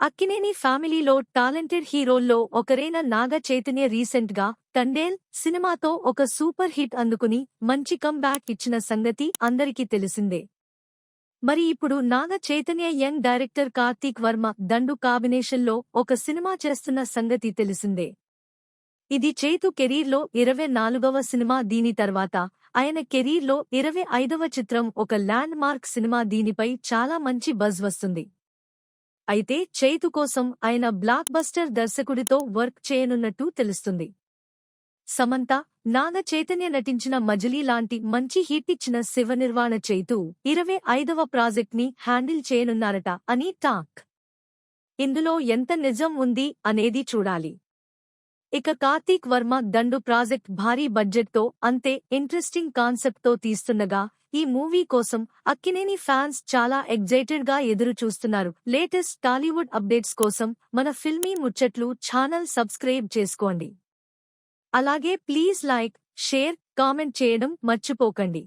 అక్కినేని ఫ్యామిలీలో టాలెంటెడ్ హీరోల్లో ఒకరైన నాగ చైతన్య రీసెంట్గా తండేల్ సినిమాతో ఒక సూపర్ హిట్ అందుకుని మంచి కంబ్యాక్ ఇచ్చిన సంగతి అందరికీ తెలిసిందే. మరి ఇప్పుడు నాగ చైతన్య యంగ్ డైరెక్టర్ కార్తీక్ వర్మ దండు కాంబినేషన్లో ఒక సినిమా చేస్తున్న సంగతి తెలిసిందే. ఇది చైతు కెరీర్లో ఇరవై నాలుగవ సినిమా దీని తర్వాత ఆయన కెరీర్లో ఇరవై ఐదవ చిత్రం ఒక ల్యాండ్ మార్క్ సినిమా దీనిపై చాలా మంచి బజ్ వస్తుంది. అయితే చైతు కోసం ఆయన బ్లాక్ బస్టర్ దర్శకుడితో వర్క్ చేయనున్నట్టు తెలుస్తుంది. సమంత నాగ చైతన్య నటించిన మజిలీ లాంటి మంచి హిట్ ఇచ్చిన శివనిర్వాణ చైతు ఇరవై ఐదవ ప్రాజెక్ట్ని హ్యాండిల్ చేయనున్నారట అని టాక్. ఇందులో ఎంత నిజం ఉంది అనేది చూడాలి. ఇక కార్తీక్ వర్మ దండు ప్రాజెక్ట్ భారీ బడ్జెట్తో అంతే ఇంట్రెస్టింగ్ కాన్సెప్ట్తో తీస్తుండగా ఈ మూవీ కోసం అక్కినేని ఫ్యాన్స్ చాలా ఎగ్జైటెడ్గా ఎదురు చూస్తున్నారు లేటెస్ట్ టాలీవుడ్ అప్డేట్స్ కోసం మన ఫిల్మీ ముచ్చట్లు ఛానల్ సబ్స్క్రైబ్ చేసుకోండి. అలాగే ప్లీజ్ లైక్ షేర్ కామెంట్ చేయడం మర్చిపోకండి.